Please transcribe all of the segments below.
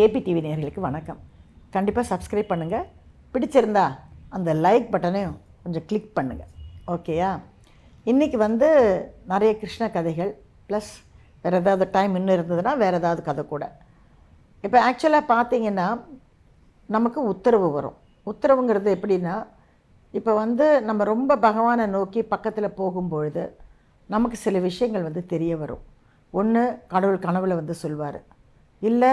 KP TV நேர்களுக்கு வணக்கம். கண்டிப்பாக சப்ஸ்கிரைப் பண்ணுங்கள் பிடிச்சிருந்தா அந்த லைக் பட்டனையும் கொஞ்சம் கிளிக் பண்ணுங்கள் ஓகேயா இன்றைக்கி வந்து நிறைய கிருஷ்ண கதைகள் ப்ளஸ் வேறு ஏதாவது டைம் இன்னும் இருந்ததுன்னா வேறு ஏதாவது கதை கூட. இப்போ ஆக்சுவலாக பார்த்தீங்கன்னா நமக்கு உத்தரவு வரும். உத்தரவுங்கிறது எப்படின்னா இப்போ வந்து நம்ம ரொம்ப பகவானை நோக்கி பக்கத்தில் போகும்பொழுது நமக்கு சில விஷயங்கள் வந்து தெரிய வரும். ஒன்று கடவுள் கனவில் வந்து சொல்வார். இல்லை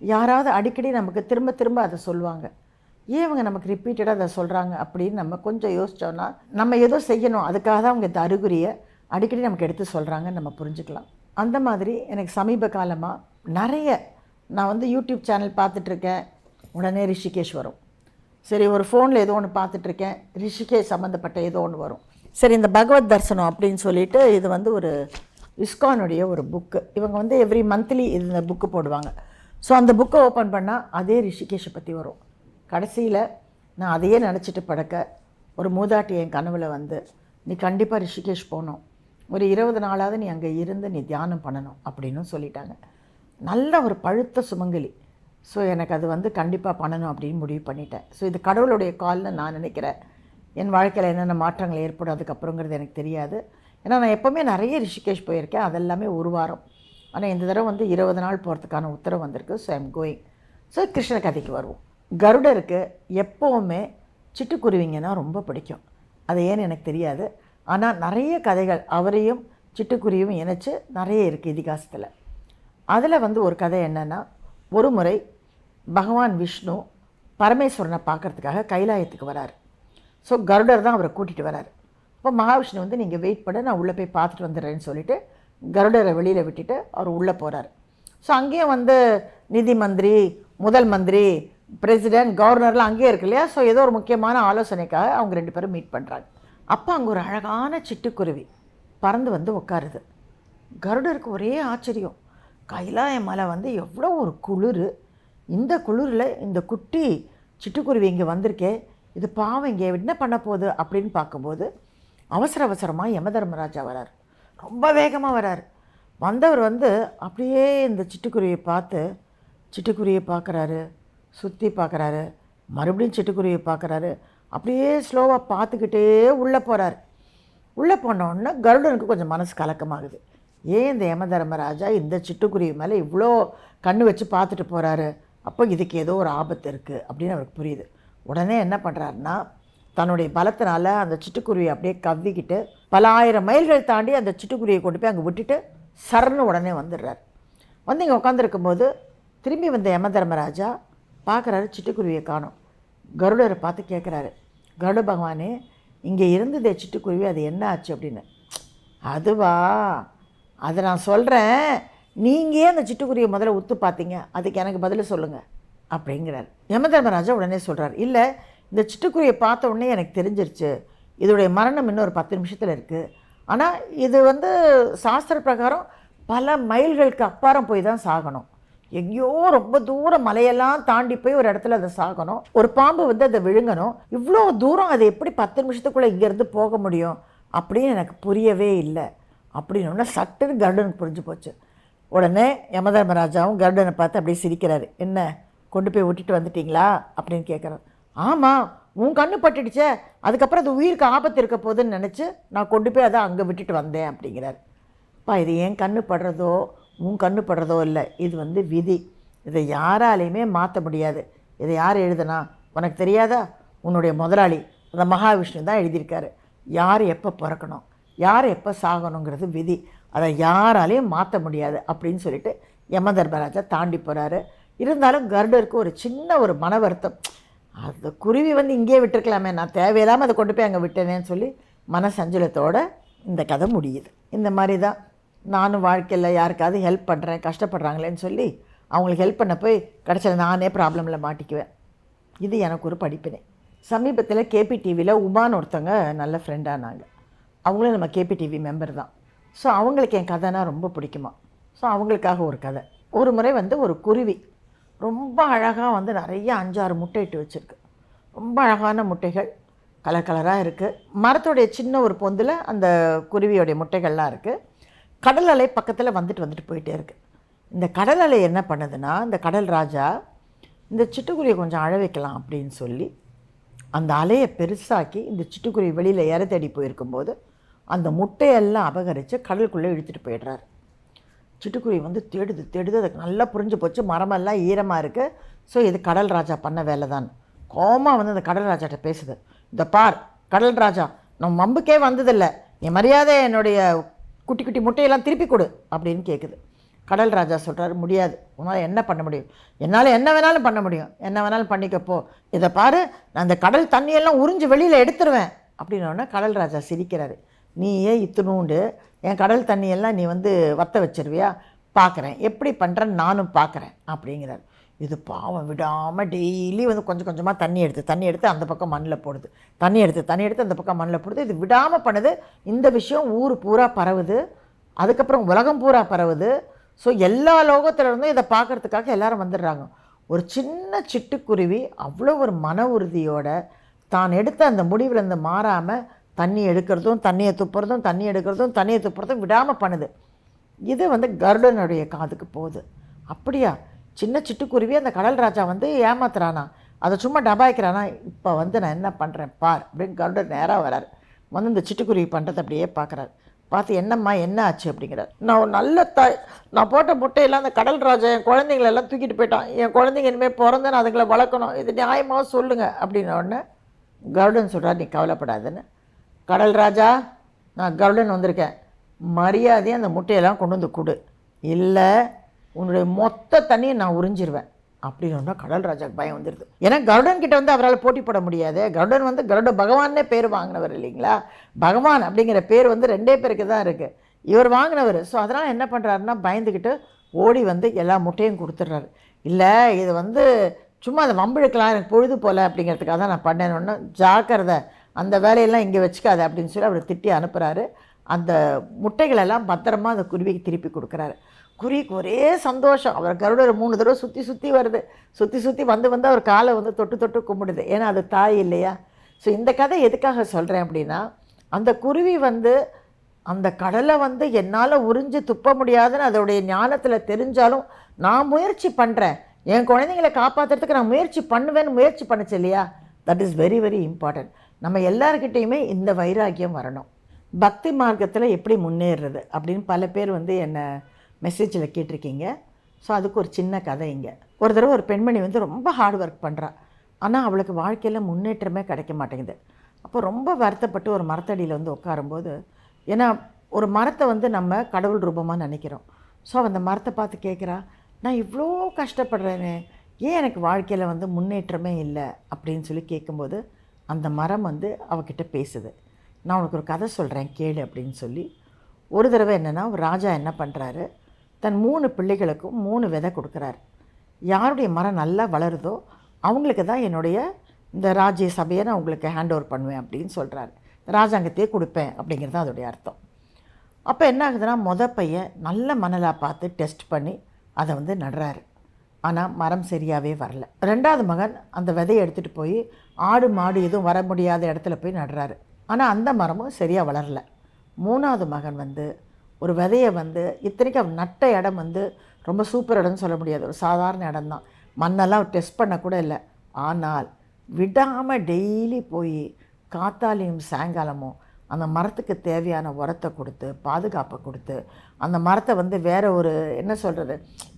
யாராவது அடிக்கடி நமக்கு திரும்ப திரும்ப அதை சொல்லுவாங்க. ஏன் இவங்க நமக்கு ரிப்பீட்டடாக அதை சொல்கிறாங்க அப்படின்னு நம்ம கொஞ்சம் யோசித்தோன்னா நம்ம ஏதோ செய்யணும் அதுக்காக தான் அவங்க இந்த அறிகுறியை அடிக்கடி நமக்கு எடுத்து சொல்கிறாங்கன்னு நம்ம புரிஞ்சுக்கலாம். அந்த மாதிரி எனக்கு சமீப காலமாக நிறைய நான் வந்து யூடியூப் சேனல் பார்த்துட்ருக்கேன். உடனே ரிஷிகேஷ் வரும். சரி ஒரு ஃபோனில் ஏதோ ஒன்று பார்த்துட்ருக்கேன். ரிஷிகேஷ் சம்மந்தப்பட்ட ஏதோ ஒன்று வரும். சரி இந்த பகவத் தர்சனம் அப்படின்னு சொல்லிட்டு இது வந்து ஒரு இஸ்கானுடைய ஒரு புக்கு இவங்க வந்து எவ்ரி மந்த்லி இந்த புக்கு போடுவாங்க. ஸோ அந்த புக்கை ஓப்பன் பண்ணால் அதே ரிஷிகேஷை பற்றி வரும். கடைசியில் நான் அதையே நினச்சிட்டு படக்க ஒரு மூதாட்டி என் கனவில் வந்து நீ கண்டிப்பாக ரிஷிகேஷ் போகணும். ஒரு இருபது நாளாவது நீ அங்கே இருந்து நீ தியானம் பண்ணணும் அப்படின்னு சொல்லிட்டாங்க. நல்ல ஒரு பழுத்த சுமங்கலி. ஸோ எனக்கு அது வந்து கண்டிப்பாக பண்ணணும் அப்படின்னு முடிவு பண்ணிட்டேன். ஸோ இது கடவுளுடைய கால்னு நான் நினைக்கிறேன். என் வாழ்க்கையில் என்னென்ன மாற்றங்கள் ஏற்படும் அதுக்கப்புறங்கிறது எனக்கு தெரியாது. ஏன்னா நான் எப்போவுமே நிறைய ரிஷிகேஷ் போயிருக்கேன். அதெல்லாமே ஒரு வாரம். ஆனால் இந்த தடவை வந்து இருபது நாள் போகிறதுக்கான உத்தரவு வந்திருக்கு. So I'm going so Krishna கதைக்கு வருவோம். கருடருக்கு எப்போவுமே சிட்டுக்குருவிங்கன்னா ரொம்ப பிடிக்கும். அது ஏன்னு எனக்கு தெரியாது. ஆனால் நிறைய கதைகள் அவரையும் சிட்டுக்குருவியும் இணைச்சி நிறைய இருக்குது இதிகாசத்தில். அதில் வந்து ஒரு கதை என்னென்னா ஒரு முறை பகவான் விஷ்ணு பரமேஸ்வரனை பார்க்கறதுக்காக கைலாயத்துக்கு வரார். ஸோ கருடர் தான் அவரை கூட்டிகிட்டு வரார். இப்போ மகாவிஷ்ணு வந்து நீங்கள் வெயிட் பண்ண நான் உள்ளே போய் பார்த்துட்டு வந்துடுறேன்னு சொல்லிவிட்டு கருடரை வெளியில் விட்டுட்டு அவர் உள்ளே போகிறார் ஸோ அங்கேயும் வந்து நிதி மந்திரி முதல் மந்திரி பிரசிடென்ட் கவர்னர்லாம் அங்கேயே இருக்கு இல்லையா? ஸோ ஏதோ ஒரு முக்கியமான ஆலோசனைக்காக அவங்க ரெண்டு பேரும் மீட் பண்ணுறாங்க அப்போ அங்கே ஒரு அழகான சிட்டுக்குருவி பறந்து வந்து உட்காருது கருடருக்கு ஒரே ஆச்சரியம். கைலாய மலை வந்து எவ்வளோ ஒரு குளிர். இந்த குளிரில் இந்த குட்டி சிட்டுக்குருவி இங்கே வந்திருக்கே. இது பாவம் இங்கே என்ன பண்ண போகுது அப்படின்னு பார்க்கும்போது அவசர அவசரமாக யமதர்மராஜா வரார். ரொம்ப வேகமாக வரார். வந்தவர் வந்து அப்படியே இந்த சிட்டுக்குருவியை பார்த்து சிட்டுக்குருவியை பார்க்குறாரு சுற்றி பார்க்குறாரு மறுபடியும் சிட்டுக்குருவியை பார்க்குறாரு. அப்படியே ஸ்லோவாக பார்த்துக்கிட்டே உள்ளே போகிறார் உள்ளே போனோடனே கருடனுக்கு கொஞ்சம் மனசு கலக்கமாகுது. ஏன் இந்த யம தர்மராஜா இந்த சிட்டுக்குருவி மேலே இவ்வளோ கண்ணு வச்சு பார்த்துட்டு போகிறாரு அப்போ இதுக்கு ஏதோ ஒரு ஆபத்து இருக்குது அப்படின்னு அவருக்கு புரியுது. உடனே என்ன பண்ணுறாருன்னா தன்னுடைய பலத்தினால் அந்த சிட்டுக்குருவியை அப்படியே கவ்விக்கிட்டு பல ஆயிரம் மைல்கள் தாண்டி அந்த சிட்டுக்குருவியை கொண்டு போய் அங்கே விட்டுட்டு சரணு உடனே வந்துடுறார். வந்து இங்கே உட்காந்துருக்கும்போது திரும்பி வந்த யம தர்மராஜா பார்க்குறாரு சிட்டுக்குருவியை காணும். கருடரை பார்த்து கேட்குறாரு கருட பகவானே இங்கே இருந்ததே சிட்டுக்குருவி அது என்ன ஆச்சு அப்படின்னு? அதுவா அதை நான் சொல்கிறேன் நீங்கள் அந்த சிட்டுக்குருவியை முதல்ல உத்து பார்த்தீங்க. அதுக்கு எனக்கு பதில் சொல்லுங்கள் அப்படிங்கிறார். யம தர்மராஜா உடனே சொல்கிறார் இல்லை இந்த சிட்டுக்குருவியை பார்த்த உடனே எனக்கு தெரிஞ்சிருச்சு. இதோடைய மரணம் இன்னும் ஒரு பத்து நிமிஷத்தில் இருக்குது ஆனால் இது வந்து சாஸ்திர பிரகாரம் பல மைல்களுக்கு அப்பாறம் போய் தான் சாகணும். எங்கேயோ ரொம்ப தூரம் மலையெல்லாம் தாண்டி போய் ஒரு இடத்துல அதை சாகணும். ஒரு பாம்பு வந்து அதை விழுங்கணும். இவ்வளோ தூரம் அது எப்படி பத்து நிமிஷத்துக்குள்ளே இங்கேருந்து போக முடியும் அப்படின்னு எனக்கு புரியவே இல்லை. அப்படின்னு சட்டுன்னு கருடனுக்கு புரிஞ்சு போச்சு. உடனே யமதர்மராஜாவும் கருடனை பார்த்து அப்படியே சிரிக்கிறாரு. என்ன கொண்டு போய் விட்டுட்டு வந்துட்டீங்களா? அப்படின்னு கேட்குறாரு ஆமாம் உன் கண்ணு பட்டுடுச்சே அதுக்கப்புறம் அது உயிருக்கு ஆபத்து இருக்க போதுன்னு நினச்சி நான் கொண்டு போய் அதை அங்கே விட்டுட்டு வந்தேன் அப்படிங்கிறார். அப்பா இது ஏன் கண்ணு படுறதோ? உன் கண்ணு படுறதோ இல்லை. இது வந்து விதி. இதை யாராலையுமே மாற்ற முடியாது. இதை யார் எழுதுனா? உனக்கு தெரியாதா? உன்னுடைய முதலாளி அந்த மகாவிஷ்ணு தான் எழுதியிருக்காரு. யார் எப்போ பிறக்கணும்? யார் எப்போ சாகணுங்கிறது விதி. அதை யாராலையும் மாற்ற முடியாது அப்படின்னு சொல்லிட்டு யம தர்மராஜா தாண்டி போகிறாரு இருந்தாலும் கருடருக்கு ஒரு சின்ன ஒரு மன வருத்தம். அந்த குருவி வந்து இங்கேயே விட்டுருக்கலாமே. நான் தேவையில்லாமல் அதை கொண்டு போய் அங்கே விட்டேனேன்னு சொல்லி மனசஞ்சலத்தோடு இந்த கதை முடியுது. இந்த மாதிரி தான் நானும் வாழ்க்கையில் யாருக்காவது ஹெல்ப் பண்ணுறேன் கஷ்டப்படுறாங்களேன்னு சொல்லி அவங்களுக்கு ஹெல்ப் பண்ண போய் கடைசியில் நானே ப்ராப்ளமில் மாட்டிக்குவேன். இது எனக்கு ஒரு படிப்பினை. சமீபத்தில் கேபி டிவியில் உமான்னு ஒருத்தவங்க நல்ல ஃப்ரெண்டானாங்க அவங்களும் நம்ம கேபி டிவி மெம்பர் தான். ஸோ அவங்களுக்கு என் கதைனா ரொம்ப பிடிக்குமா? ஸோ அவங்களுக்காக ஒரு கதை. ஒரு முறை வந்து ஒரு குருவி ரொம்ப அழகாக வந்து நிறைய அஞ்சாறு முட்டை இட்டு வச்சுருக்கு. ரொம்ப அழகான முட்டைகள். கலர் கலராக இருக்குது மரத்துடைய சின்ன ஒரு பொந்தில் அந்த குருவியோடைய முட்டைகள்லாம் இருக்குது கடல் அலை பக்கத்தில் வந்துட்டு வந்துட்டு போயிட்டே இருக்குது இந்த கடல் அலை என்ன பண்ணுதுன்னா இந்த கடல் ராஜா இந்த சிட்டுக்குருவியை கொஞ்சம் அழ வைக்கலாம் அப்படின்னு சொல்லி அந்த அலையை பெருசாக்கி இந்த சிட்டுக்குருவி வெளியில் இற தேடி போயிருக்கும்போது அந்த முட்டையெல்லாம் அபகரித்து கடலுக்குள்ளே இழுத்துட்டு போயிடுறாரு. சிட்டுக்குருவி வந்து தேடுது தேடுது. அதுக்கு நல்லா புரிஞ்சு போச்சு. மரமெல்லாம் ஈரமாக இருக்குது ஸோ இது கடல் ராஜா பண்ண வேலை தான் கோமா வந்து அந்த கடல் ராஜாட்ட பேசுது. இந்த பார் கடல் ராஜா நம்ம மம்புக்கே வந்ததில்லை. என் மரியாதை என்னுடைய குட்டி குட்டி முட்டையெல்லாம் திருப்பி கொடு அப்படின்னு கேட்குது கடல் ராஜா சொல்கிறாரு முடியாது. உன்னால் என்ன பண்ண முடியும்? என்னால் என்ன வேணாலும் பண்ண முடியும். என்ன வேணாலும் பண்ணிக்கப்போ இதை பாரு நான் அந்த கடல் தண்ணியெல்லாம் உறிஞ்சு வெளியில் எடுத்துருவேன். அப்படின்னோடனே கடல் ராஜா சிரிக்கிறாரு. நீ ஏன் இத்தினூண்டு என் கடல் தண்ணியெல்லாம் நீ வந்து வத்த வச்சிருவியா? பார்க்குறேன் எப்படி பண்ணுறேன்னு நானும் பார்க்குறேன் அப்படிங்கிறார். இது பாவம். விடாமல் டெய்லி வந்து கொஞ்சம் கொஞ்சமாக தண்ணி எடுத்து தண்ணி எடுத்து அந்த பக்கம் மண்ணில் போடுது. தண்ணி எடுத்து தண்ணி எடுத்து அந்த பக்கம் மண்ணில் போடுது. இது விடாமல் பண்ணுது. இந்த விஷயம் ஊர் பூரா பரவுது. அதுக்கப்புறம் உலகம் பூரா பரவுது. ஸோ எல்லா லோகத்துல இருந்தும் இதை பார்க்கறதுக்காக எல்லாரும் வந்துடுறாங்க. ஒரு சின்ன சிட்டுக்குருவி அவ்வளோ ஒரு மன உறுதியோட தான் எடுத்த அந்த முடிவில் இருந்து மாறாமல் தண்ணி எடுக்கிறதும் தண்ணியை துப்புறதும் தண்ணி எடுக்கிறதும் தண்ணியை துப்புறதும் விடாமல் பண்ணுது. இது வந்து கருடனுடைய காதுக்கு போகுது. அப்படியா? சின்ன சிட்டுக்குருவி அந்த கடல் ராஜா வந்து ஏமாத்துறானா? அதை சும்மா டபாய்க்கிறானா? இப்போ வந்து நான் என்ன பண்ணுறேன் பார் அப்படின்னு கருடன் நேராக வரார். வந்து இந்த சிட்டுக்குருவி பண்ணுறது அப்படியே பார்க்குறாரு பார்த்து என்னம்மா என்ன ஆச்சு? அப்படிங்கிறார். நான் ஒரு நல்ல த நான் போட்ட முட்டையெல்லாம் அந்த கடல் ராஜா என் குழந்தைங்களெல்லாம் தூக்கிட்டு போயிட்டான். என் குழந்தைங்க இனிமேல் பிறந்து நான் அதுங்களை வளர்க்கணும். இது நியாயமாக சொல்லுங்கள் அப்படின்ன உடனே கருடன் சொல்கிறார் நீ கவலைப்படாதுன்னு. கடல் ராஜா நான் கருடன் வந்திருக்கேன். மரியாதையாக அந்த முட்டையெல்லாம் கொண்டு வந்து கொடு. இல்லை உன்னுடைய மொத்த தண்ணியை நான் உறிஞ்சிருவேன். அப்படின்னு கடல் ராஜாக்கு பயம் வந்துடுது ஏன்னா கருடன் கிட்ட வந்து அவரால் போட்டி போட முடியாது. கருடன் வந்து கருட பகவானே பேர் வாங்கினவர் இல்லைங்களா? பகவான் அப்படிங்கிற பேர் வந்து ரெண்டே பேருக்கு தான் இருக்குது இவர் வாங்கினவர். ஸோ அதனால் என்ன பண்ணுறாருன்னா பயந்துக்கிட்டு ஓடி வந்து எல்லா முட்டையும் கொடுத்துட்றாரு. இல்லை இது வந்து சும்மா அதை வம்பிழுக்கலாம் எனக்கு பொழுது போல் அப்படிங்கிறதுக்காக தான் நான் பண்ணேன்னு ஜாக்கிரதை. அந்த வேலையெல்லாம் இங்கே வச்சுக்காத அப்படின்னு சொல்லி அவர் திட்டி அனுப்புகிறாரு அந்த முட்டைகளெல்லாம் பத்திரமா அந்த குருவிக்கு திருப்பி கொடுக்குறாரு. குருவிக்கு ஒரே சந்தோஷம். அவர் கருடர் மூணு தடவை சுற்றி சுற்றி வருது. சுற்றி சுற்றி வந்து வந்து அவர் காலை வந்து தொட்டு தொட்டு கும்பிடுது. ஏன்னா அது தாய் இல்லையா? ஸோ இந்த கதை எதுக்காக சொல்கிறேன் அப்படின்னா அந்த குருவி வந்து அந்த கடலை வந்து என்னால் உறிஞ்சு துப்ப முடியாதுன்னு அதோடைய ஞானத்தில் தெரிஞ்சாலும் நான் முயற்சி பண்ணுறேன் என் குழந்தைங்களை காப்பாற்றுறதுக்கு நான் முயற்சி பண்ணுவேன்னு முயற்சி பண்ணுச்சு இல்லையா? That is very very important நம்ம எல்லாருக்கிட்டேயுமே இந்த வைராக்கியம் வரணும். பக்தி மார்க்கத்தில் எப்படி முன்னேறுறது அப்படின்னு பல பேர் வந்து என்னை மெசேஜில் கேட்டிருக்கீங்க. ஸோ அதுக்கு ஒரு சின்ன கதை இங்கே. ஒரு தடவை ஒரு பெண்மணி வந்து ரொம்ப ஹார்ட் ஒர்க் பண்ணுறா ஆனால் அவளுக்கு வாழ்க்கையில் முன்னேற்றமே கிடைக்க மாட்டேங்குது. அப்போ ரொம்ப வருத்தப்பட்டு ஒரு மரத்தடியில் வந்து உட்காரும்போது ஏன்னா ஒரு மரத்தை வந்து நம்ம கடவுள் ரூபமாக நினைக்கிறோம். ஸோ அந்த மரத்தை பார்த்து கேட்குறா நான் இவ்வளோ கஷ்டப்படுறேனே ஏன் எனக்கு வாழ்க்கையில் வந்து முன்னேற்றமே இல்லை? அப்படின்னு சொல்லி கேட்கும்போது அந்த மரம் வந்து அவகிட்ட பேசுது. நான் உனக்கு ஒரு கதை சொல்கிறேன் கேளு அப்படின்னு சொல்லி. ஒரு தடவை என்னென்னா ஒரு ராஜா என்ன பண்ணுறாரு தன் மூணு பிள்ளைகளுக்கும் மூணு விதை கொடுக்குறாரு. யாருடைய மரம் நல்லா வளருதோ அவங்களுக்கு தான் என்னுடைய இந்த ராஜ்ய சபையை நான் உங்களுக்கு ஹேண்ட் ஓவர் பண்ணுவேன் அப்படின்னு சொல்கிறாரு ராஜாங்கத்தையே கொடுப்பேன் அப்படிங்கிறது தான் அதோடைய அர்த்தம். அப்போ என்ன ஆகுதுன்னா மொத பையன் நல்ல மணலாக பார்த்து டெஸ்ட் பண்ணி அதை வந்து நடுறாரு. ஆனால் மரம் சரியாகவே வரல. ரெண்டாவது மகன் அந்த விதையை எடுத்துகிட்டு போய் ஆடு மாடு எதுவும் வர முடியாத இடத்துல போய் நடுறாரு. ஆனால் அந்த மரமும் சரியாக வளரல. மூணாவது மகன் வந்து ஒரு விதையை வந்து இத்தனைக்கும் அவன் நட்ட இடம் வந்து ரொம்ப சூப்பர் இடம்னு சொல்ல முடியாது. ஒரு சாதாரண இடம் தான் மண்ணெல்லாம் டெஸ்ட் பண்ண கூட இல்லை. ஆனால் விடாமல் டெய்லி போய் காத்தாலையும் சாயங்காலமும் அந்த மரத்துக்கு தேவையான உரத்தை கொடுத்து பாதுகாப்பை கொடுத்து அந்த மரத்தை வந்து வேறு ஒரு என்ன சொல்கிறது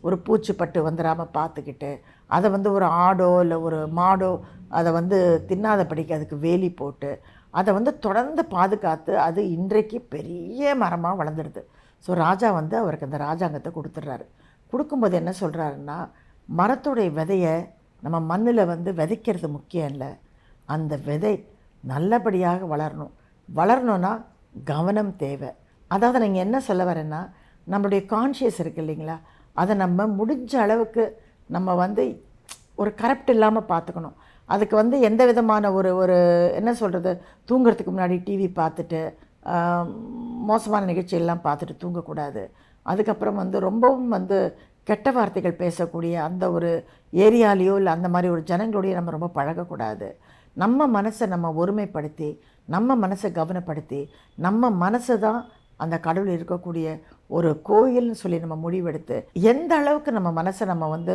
ஒரு பூச்சிப்பட்டு வந்துடாமல் பார்த்துக்கிட்டு அதை வந்து ஒரு ஆடோ இல்லை ஒரு மாடோ அதை வந்து தின்னாதபடிக்கு அதுக்கு வேலி போட்டு அதை வந்து தொடர்ந்து பாதுகாத்து அது இன்றைக்கு பெரிய மரமாக வளர்ந்துடுது. ஸோ ராஜா வந்து அவருக்கு அந்த ராஜாங்கத்தை கொடுத்துட்றாரு. கொடுக்கும்போது என்ன சொல்கிறாருன்னா மரத்துடைய விதையை நம்ம மண்ணில் வந்து விதைக்கிறது முக்கியம் இல்லை. அந்த விதை நல்லபடியாக வளரணும். வளரணும்னா கவனம் தேவை. அதாவது நீங்கள் என்ன சொல்ல வரேன்னா நம்மளுடைய கான்ஷியஸ் இருக்குது இல்லைங்களா? அதை நம்ம முடிஞ்ச அளவுக்கு நம்ம வந்து ஒரு கரெக்ட் இல்லாமல் பார்த்துக்கணும். அதுக்கு வந்து எந்த விதமான ஒரு ஒரு என்ன சொல்கிறது தூங்குறதுக்கு முன்னாடி டிவி பார்த்துட்டு மோசமான நிகழ்ச்சியெல்லாம் பார்த்துட்டு தூங்கக்கூடாது. அதுக்கப்புறம் வந்து ரொம்பவும் வந்து கெட்ட வார்த்தைகள் பேசக்கூடிய அந்த ஒரு ஏரியாலேயோ இல்லை அந்த மாதிரி ஒரு ஜனங்களுடைய நம்ம ரொம்ப பழகக்கூடாது. நம்ம மனசை நம்ம ஒருமைப்படுத்தி நம்ம மனசை கவனப்படுத்தி நம்ம மனசு தான் அந்த கடவுள் இருக்கக்கூடிய ஒரு கோயில்னு சொல்லி நம்ம முடிவெடுத்து எந்த அளவுக்கு நம்ம மனசை நம்ம வந்து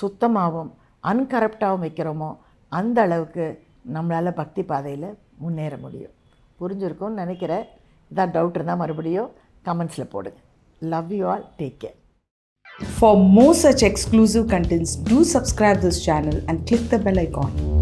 சுத்தமாகவும் அன்கரப்டாகவும் வைக்கிறோமோ அந்த அளவுக்கு நம்மளால் பக்தி பாதையில் முன்னேற முடியும். புரிஞ்சிருக்கும்னு நினைக்கிறேன். இதான் டவுட் இருந்தால் மறுபடியும் கமெண்ட்ஸில் போடுங்க. Love you all take care For more such exclusive contents, do subscribe this channel and click the bell icon.